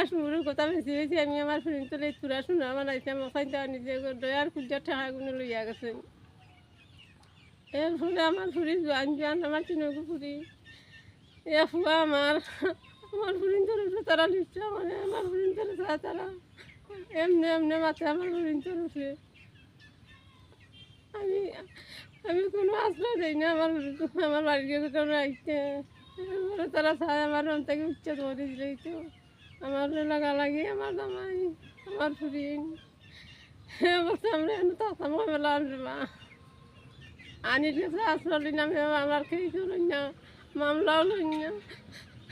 হাঁস মুরুর কথা বেশি বেশি আমি আমার ফ্রেন্ড তোলে তুরা শোনা মশাই দেওয়া নিজে দয়ার কুজার ঠেকাগুলো লইয়া গেছেন এরপরে আমার ফুরি জোয়ান জোয়ান আমার তিনকু ফুরি এ ফুয়া আমার আমার ফুরিন তোর উপরে তারা মানে আমার ফুরিন তোর তারা এমনি এমনি মাথা আমার ফুরিন তোর উপরে আমি আমি কোনো আশ্রয় দিই না আমার আমার বাড়ির তোমরা আইতে তারা আমার রন থেকে উচ্ছেদ করে দিলেই তো আমার লাগা লাগে আমার জামাই, আমার ফুরিন আমরা এনে তাতাম মেলা আনবা আনির কাছে আশ্রয় দিন আমি আমার খেয়ে চলুন না মামলাও লই না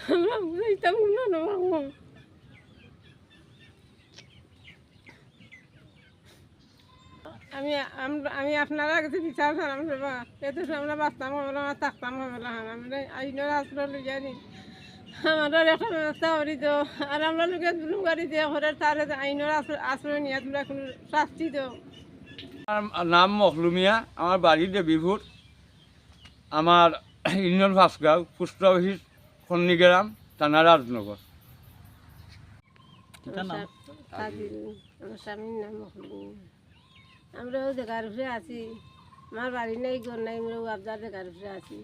আমরা বুঝাইতাম না আমি আমি আপনারা কাছে বিচার বাবা এত আমরা বাঁচতাম হবে না থাকতাম হবে আমরা আইনের আশ্রয় লই জানি আমাদের একটা ব্যবস্থা করি তো আর আমরা লোকের গাড়ি দিয়ে ঘরের তারে আইনের আশ্রয়- নিয়ে তোমরা কোনো শাস্তি তো আমার নাম মখলুমিয়া আমার বাড়ি দেবীপুর। আমার union Phansgaon post office Khannigram থানা রাজনগর। আমার স্বামীর নাম মখলুম আমরা ও জায়গার উপরে আছি। আমার বাড়ি নাই ঘর নাই আমরা আবদার জায়গার উপরে আছি।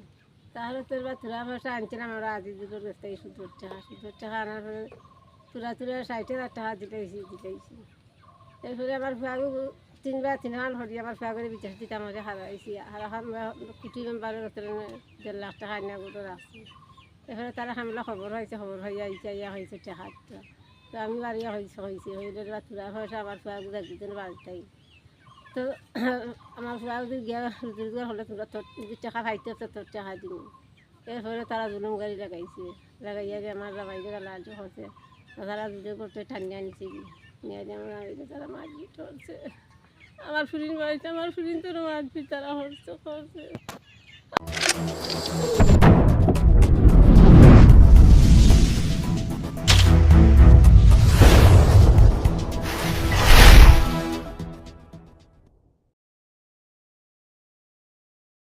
তাহলে তোর বা তোরা পয়সা আনছিলাম আমরা আজি কাছ থেকে সুদর টাকা সুদর টাকা আনার পরে তোরা তোরা ষাট হাজার টাকা দিতেছি দিতেছি। এরপরে আমার ফুয়াগু তিনবার তিন হাল হরি আমার ফুয়াগরে বিচার দিতাম আমাদের হারাইছি। হারাখান কুটি মেম্বারের দেড় লাখ টাকা আনিয়া গোটো রাখছি এরপরে তারা হামলা খবর হয়েছে, খবর হইয়া ইচ্ছা ইয়া হয়েছে টাকাটা তো আমি বাড়িয়া হয়েছে হয়েছে হইলে বা তোরা পয়সা আমার ফুয়াগু একদিন বাড়িটাই তো আমার ফুয়া যদি গিয়া রোজগার হলে তোরা তোর টাকা পাইতে তো তোর টাকা দিন এরপরে তারা জুলুম গাড়ি লাগাইছে। লাগাইয়া যে আমার বাইরে লাজ হচ্ছে তারা দুটো করতে ঠান্ডা নিছে কি? নিয়ে যে আমার তারা মারপিট হচ্ছে আমার ফুরিন বাড়িতে, আমার ফুরিন তোর মারপিট তারা হচ্ছে করছে।